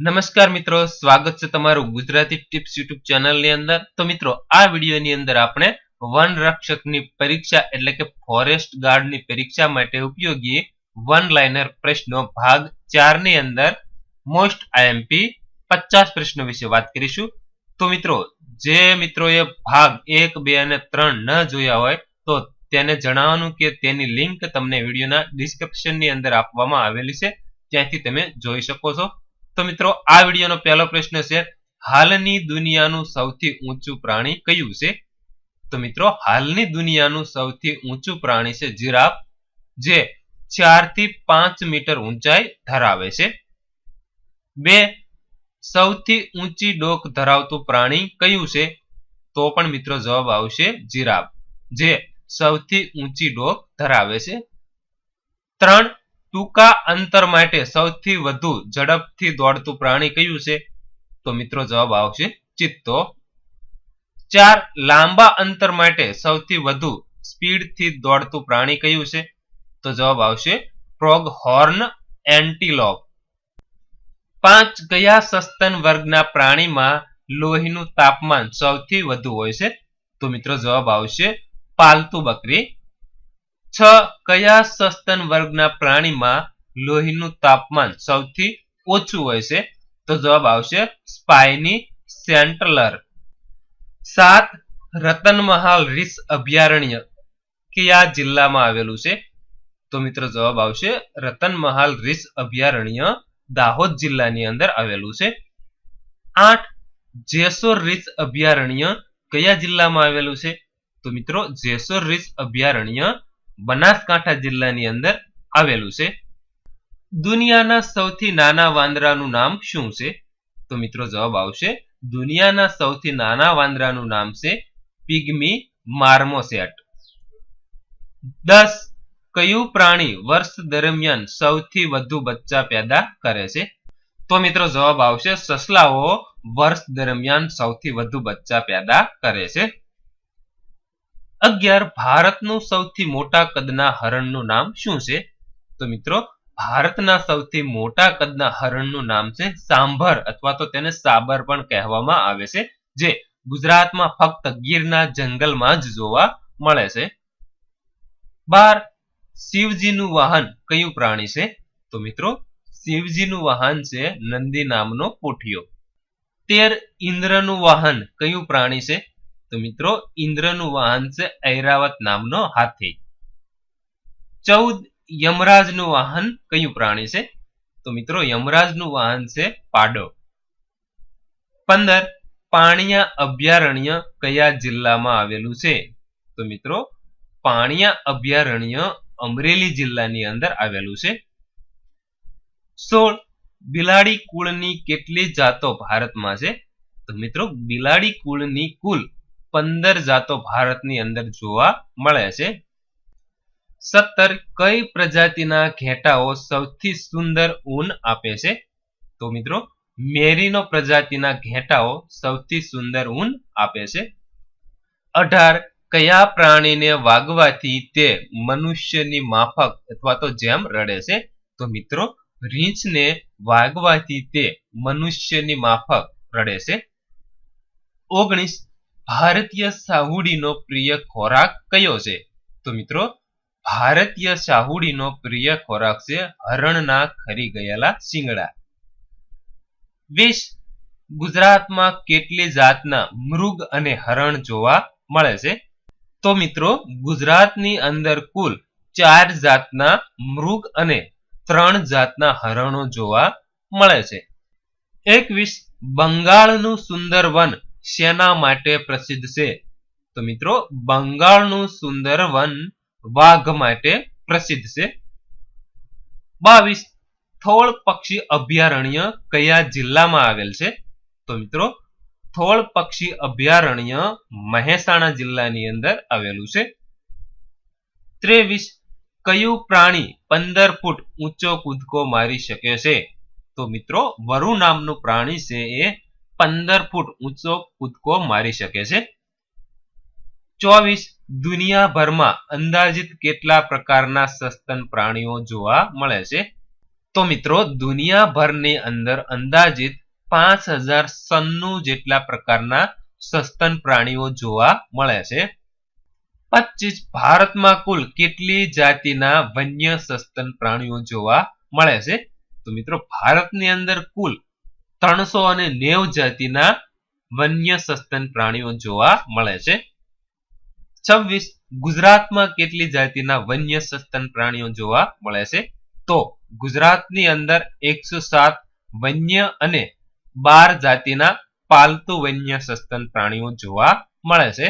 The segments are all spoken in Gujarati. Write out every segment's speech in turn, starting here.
નમસ્કાર મિત્રો, સ્વાગત છે તમારું ગુજરાતી ટિપ્સ યુટ્યુબ ચેનલની અંદર. તો મિત્રો, આ વિડીયોની અંદર આપણે વન રક્ષકની પરીક્ષા એટલે કે ફોરેસ્ટ ગાર્ડની પરીક્ષા માટે ઉપયોગી વન લાઇનર પ્રશ્નો ભાગ ચારની અંદર મોસ્ટ આઈએમપી પચાસ પ્રશ્નો વિશે વાત કરીશું. તો મિત્રો, જે મિત્રોએ ભાગ એક, બે અને ત્રણ ન જોયા હોય, તો તેને જણાવવાનું કે તેની લિંક તમને વિડીયોના ડિસ્ક્રિપ્શનની અંદર આપવામાં આવેલી છે. ત્યાંથી તમે જોઈ શકો છો. તો મિત્રો, આ વિડીયોનો પહેલો પ્રશ્ન છે, હાલની દુનિયાનું સૌથી ઊંચું પ્રાણી કયું છે? તો મિત્રો, હાલની દુનિયાનું સૌથી ઊંચું પ્રાણી છે જીરાફ, જે ચારથી પાંચ મીટર ઊંચાઈ ધરાવે છે. બે, સૌથી ઊંચી ડોક ધરાવતું પ્રાણી કયું છે? તો પણ મિત્રો જવાબ આવશે જીરાફ, જે સૌથી ઊંચી ડોક ધરાવે છે. ત્રણ ટૂંકા અંતર માટે સૌથી વધુ ઝડપથી દોડતું પ્રાણી કયું છે? તો મિત્રો જવાબ આવશે ચિત્તો. ચાર, લાંબા અંતર માટે સૌથી વધુ સ્પીડથી દોડતું પ્રાણી કયું છે? તો જવાબ આવશે પ્રોગ હોર્ન એન્ટીલોપ. પાંચ કયા સસ્તન વર્ગના પ્રાણીમાં લોહીનું તાપમાન સૌથી વધુ હોય છે? તો મિત્રો જવાબ આવશે પાલતુ બકરી. છ કયા સસ્તન વર્ગના પ્રાણીમાં લોહીનું તાપમાન સૌથી ઓછું હોય છે? તો જવાબ આવશે સ્પાઇની સેન્ટલર સાત, રતનમહાલ રીસ અભયારણ્ય કયા જિલ્લામાં આવેલું છે? તો મિત્રો જવાબ આવશે રતનમહાલ રીસ અભયારણ્ય દાહોદ જિલ્લાની અંદર આવેલું છે. આઠ, જેસોર રીસ અભયારણ્ય કયા જિલ્લામાં આવેલું છે? તો મિત્રો જેસોર રીસ અભયારણ્ય બનાસકાંઠા જિલ્લાની અંદર આવેલું છે. દુનિયાના સૌથી નાના વાંદરાનું નામ શું છે? તો મિત્રો જવાબ આવશે, દુનિયાના સૌથી નાના વાંદરાનું નામ છે પિગમી માર્મોસેટ. દસ કયું પ્રાણી વર્ષ દરમિયાન સૌથી વધુ બચ્ચા પેદા કરે છે? તો મિત્રો જવાબ આવશે, સસલાઓ વર્ષ દરમિયાન સૌથી વધુ બચ્ચા પેદા કરે છે. અગિયાર ભારતનું સૌથી મોટા કદના હરણનું નામ શું છે? તો મિત્રો, ભારતના સૌથી મોટા કદના હરણનું નામ છે સાંભર, અથવા તો તેને સાબર પણ કહેવામાં આવે છે, જે ગુજરાતમાં ફક્ત ગીરના જંગલમાં જ જોવા મળે છે. બાર, શિવજીનું વાહન કયું પ્રાણી છે? તો મિત્રો, શિવજીનું વાહન છે નંદી નામનો પોઠિયો તેર, ઇન્દ્રનું વાહન કયું પ્રાણી છે? તો મિત્રો, ઇન્દ્રનું વાહન છે ઐરાવત નામનો હાથી. ચૌદ યમરાજનું વાહન કયું પ્રાણી છે? તો મિત્રો, યમરાજનું વાહન છે પાડો. પંદર પાણિયા અભયારણ્ય કયા જિલ્લામાં આવેલું છે? તો મિત્રો, પાણિયા અભયારણ્ય અમરેલી જિલ્લાની અંદર આવેલું છે. સોળ બિલાડી કુળની કેટલી જાતો ભારતમાં છે? તો મિત્રો, બિલાડી કુળની કુલ પંદર જાતો ભારતની અંદર જોવા મળે છે. સત્તર, કઈ પ્રજાતિના ઘેટાઓ સૌથી સુંદર ઊન આપે છે? તો મિત્રો, મેરીનો પ્રજાતિના ઘેટાઓ સૌથી સુંદર ઊન આપે છે. અઢાર, કયા પ્રાણીને વાગવાથી તે મનુષ્યની માફક અથવા તો જેમ રડે છે? તો મિત્રો, રીંછને વાગવાથી તે મનુષ્યની માફક રડે છે. ઓગણીસ ભારતીય સાહુડીનો પ્રિય ખોરાક કયો છે? તો મિત્રો, ભારતીય સાહુડીનો પ્રિય ખોરાક છે હરણના ખરી ગયેલા શિંગડા. વીસ ગુજરાતમાં કેટલી જાતના મૃગ અને હરણ જોવા મળે છે? તો મિત્રો, ગુજરાતની અંદર કુલ ચાર જાતના મૃગ અને ત્રણ જાતના હરણો જોવા મળે છે. એકવીસ બંગાળનું સુંદર વન શેના માટે પ્રસિદ્ધ છે? તો મિત્રો, બંગાળનું સુંદર વન વાઘ માટે પ્રસિદ્ધ છે. બાવીસ, થોળ પક્ષી અભયારણ્ય કયા જિલ્લામાં આવેલ છે? તો મિત્રો, થોળ પક્ષી અભયારણ્ય મહેસાણા જિલ્લાની અંદર આવેલું છે. ત્રેવીસ, કયું પ્રાણી પંદર ફૂટ ઊંચો કૂદકો મારી શકે છે? તો મિત્રો, વરુ નામનું પ્રાણી છે એ પંદર ફૂટ ઊંચો કૂદકો મારી શકે છે. ચોવીસ, દુનિયાભરમાં અંદાજિત કેટલા પ્રકારના સસ્તન પ્રાણીઓ જોવા મળે છે? તો મિત્રો, દુનિયાભરની અંદર અંદાજિત પાંચ હજાર સન્નું જેટલા પ્રકારના સસ્તન પ્રાણીઓ જોવા મળે છે. પચીસ, ભારતમાં કુલ કેટલી જાતિના વન્ય સસ્તન પ્રાણીઓ જોવા મળે છે? તો મિત્રો, ભારતની અંદર કુલ ત્રણસો અને નેવ જાતિના વન્ય સસ્તન પ્રાણીઓ જોવા મળે છે. છવ્વીસ, ગુજરાતમાં કેટલી જાતિના વન્ય સસ્તન પ્રાણીઓ જોવા મળે છે? તો ગુજરાતની અંદર એકસો સાત વન્ય અને બાર જાતિના પાલતુ વન્ય સસ્તન પ્રાણીઓ જોવા મળે છે.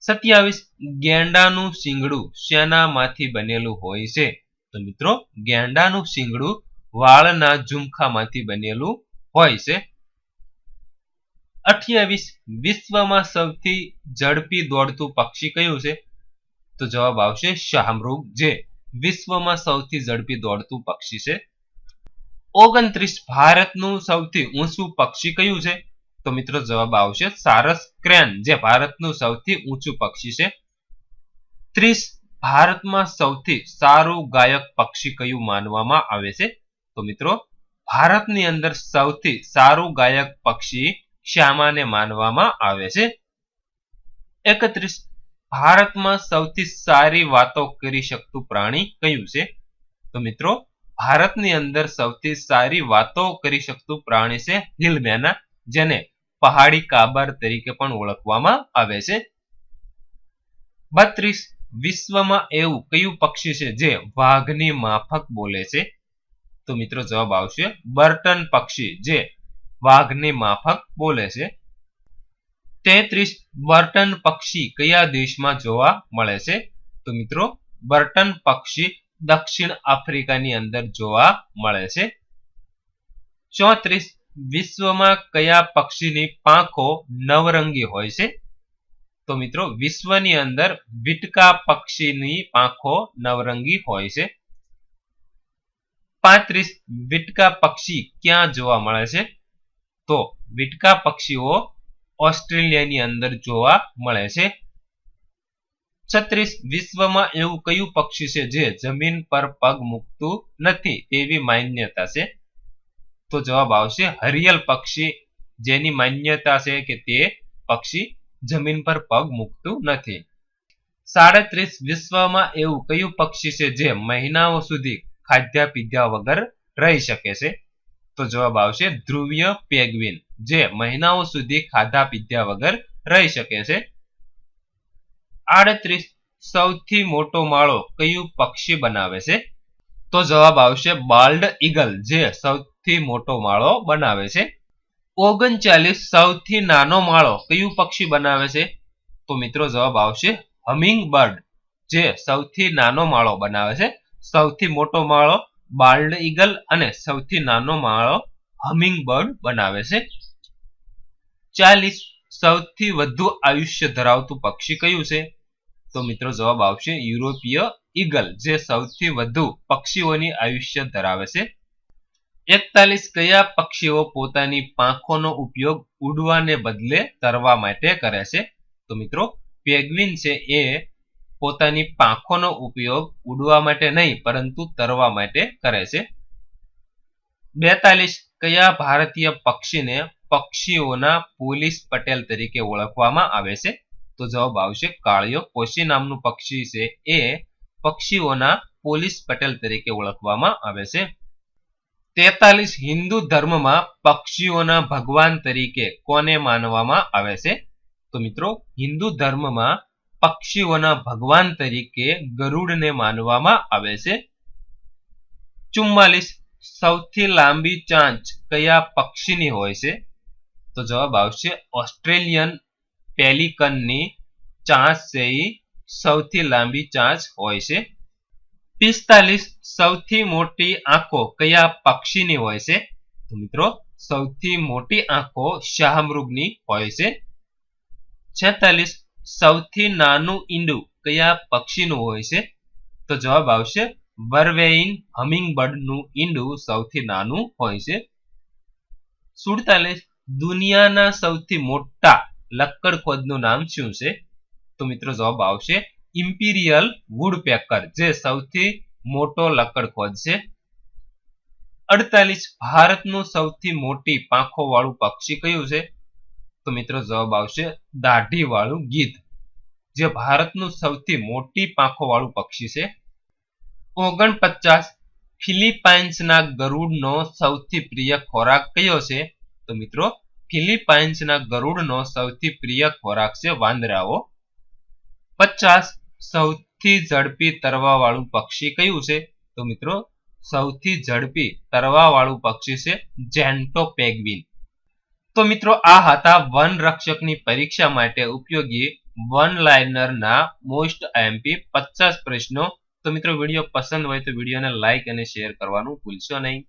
સત્યાવીસ, ગેંડાનું શિંગડું શેનામાંથી બનેલું હોય છે? તો મિત્રો, ગેંડાનું શીંગડું વાળના ઝુમખામાંથી બનેલું હોય છે. અઠ્યાવીસ, વિશ્વમાં સૌથી ઝડપી દોડતું પક્ષી કયું છે? તો જવાબ આવશે શાહમૃગ જે વિશ્વમાં સૌથી ઝડપી દોડતું પક્ષી છે. ઓગણત્રીસ, ભારતનું સૌથી ઊંચું પક્ષી કયું છે? તો મિત્રો જવાબ આવશે સારસ ક્રેન જે ભારતનું સૌથી ઊંચું પક્ષી છે. ત્રીસ, ભારતમાં સૌથી સારું ગાયક પક્ષી કયું માનવામાં આવે છે? તો મિત્રો, ભારતની અંદર સૌથી સારું ગાયક પક્ષી શ્યામાને માનવામાં આવે છે. એકત્રીસ, ભારતમાં સૌથી સારી વાતો કરી શકતું પ્રાણી કયું છે? તો મિત્રો, ભારતની અંદર સૌથી સારી વાતો કરી શકતું પ્રાણી છે હિલમેના જેને પહાડી કાબર તરીકે પણ ઓળખવામાં આવે છે. બત્રીસ, વિશ્વમાં એવું કયું પક્ષી છે જે વાઘની માફક બોલે છે? તો મિત્રો જવાબ આવશે બર્ટન પક્ષી, જે વાઘની માફક બોલે છે. તેત્રીસ, બર્ટન પક્ષી કયા દેશમાં જોવા મળે છે? તો મિત્રો, બર્ટન પક્ષી દક્ષિણ આફ્રિકાની અંદર જોવા મળે છે. ચોત્રીસ, વિશ્વમાં કયા પક્ષીની પાંખો નવરંગી હોય છે? તો મિત્રો, વિશ્વની અંદર વિટકા પક્ષીની પાંખો નવરંગી હોય છે. પાંત્રીસ વિટકા પક્ષી ક્યાં જોવા મળે છે? તો વિટકા પક્ષીઓ ઓસ્ટ્રેલિયાની અંદર જોવા મળે છે. છત્રીસ વિશ્વમાં એવું કયું પક્ષી છે જે જમીન પર પગ મૂકતું નથી એવી માન્યતા છે? તો જવાબ આવશે હરિયલ પક્ષી. જેની માન્યતા છે કે તે પક્ષી જમીન પર પગ મૂકતું નથી. સાડત્રીસ વિશ્વમાં એવું કયું પક્ષી છે જે મહિનાઓ સુધી ખાધ્યા પીધ્યા વગર રહી શકે છે. તો જવાબ આવશે ધ્રુવીય પેગવિન, જે મહિનાઓ સુધી ખાધા પીધ્યા વગર રહી શકે છે. આડત્રીસ, સૌથી મોટો માળો કયું પક્ષી બનાવે છે? તો જવાબ આવશે બાલ્ડ ઈગલ, જે સૌથી મોટો માળો બનાવે છે. ઓગણચાલીસ, સૌથી નાનો માળો કયું પક્ષી બનાવે છે? તો મિત્રો જવાબ આવશે હમિંગ બર્ડ જે સૌથી નાનો માળો બનાવે છે. સૌથી મોટો માળો બાલ્ડ ઈગલ અને સૌથી નાનો માળો હમિંગ બર્ડ બનાવે છે. ચાલીસ સૌથી વધુ આયુષ્ય ધરાવતું પક્ષી કયું છે? તો મિત્રો જવાબ આવશે યુરોપીય ઈગલ જે સૌથી વધુ પક્ષીઓની આયુષ્ય ધરાવે છે. એકતાલીસ કયા પક્ષીઓ પોતાની પાંખોનો ઉપયોગ ઉડવાને બદલે તરવા માટે કરે છે? તો મિત્રો, પેગ્વિન છે એ પોતાની પાંખોનો ઉપયોગ ઉડવા માટે નહીં, પરંતુ તરવા માટે કરે છે. બેતાલીસ, કયા ભારતીય પક્ષીને પક્ષીઓના પોલીસ પટેલ તરીકે ઓળખવામાં આવે છે? તો જવાબ આવશે કાળિયો. કોશી નામનું પક્ષી છે એ પક્ષીઓના પોલીસ પટેલ તરીકે ઓળખવામાં આવે છે. તેતાલીસ, હિન્દુ ધર્મમાં પક્ષીઓના ભગવાન તરીકે કોને માનવામાં આવે છે? તો મિત્રો, હિન્દુ ધર્મમાં પક્ષીઓના ભગવાન તરીકે ગરુડને માનવામાં આવે છે. ચુમ્માલીસ, સૌથી લાંબી ચાંચ કયા પક્ષીની હોય છે? તો જવાબ આવશે ઓસ્ટ્રેલિયન પેલિકનની ચાંચ છે સૌથી લાંબી ચાંચ હોય છે. પિસ્તાલીસ, સૌથી મોટી આંખો કયા પક્ષીની હોય છે? મિત્રો, સૌથી મોટી આંખો શાહમૃગની હોય છે. છેતાલીસ સૌથી નાનું ઈંડું કયા પક્ષીનું હોય છે? તો જવાબ આવશે વર્વેઇન હમિંગબર્ડનું ઈંડું સૌથી નાનું હોય છે. સુડતાલીસ. દુનિયાના સૌથી મોટા લક્કડ ખોદનું નામ શું છે? તો મિત્રો જવાબ આવશે ઇમ્પિરિયલ વુડપેકર, જે સૌથી મોટો લક્કડખોદ છે. અડતાલીસ. ભારતનું સૌથી મોટી પાંખો વાળું પક્ષી કયું છે? તો મિત્રો જવાબ આવશે દાઢી વાળું ગીધ જે ભારતનું સૌથી મોટી પાંખો વાળું પક્ષી છે. ઓગણપચાસ ફિલિપાઇન્સના ગરુડનો સૌથી પ્રિય ખોરાક કયો છે? તો મિત્રો ફિલિપાઇન્સના ગરુડનો સૌથી પ્રિય ખોરાક છે વાંદરાઓ. પચાસ સૌથી ઝડપી તરવા વાળું પક્ષી કયું છે? તો મિત્રો સૌથી ઝડપી તરવા વાળું પક્ષી છે જેન્ટો પેગવિન. તો મિત્રો આ હતા વન રક્ષકની પરીક્ષા માટે ઉપયોગી વન લાઇનરના મોસ્ટ આઈએમપી પચાસ પ્રશ્નો. તો મિત્રો વીડિયો પસંદ હોય તો વિડીયોને લાઇક અને શેર કરવાનું ભૂલશો નહીં.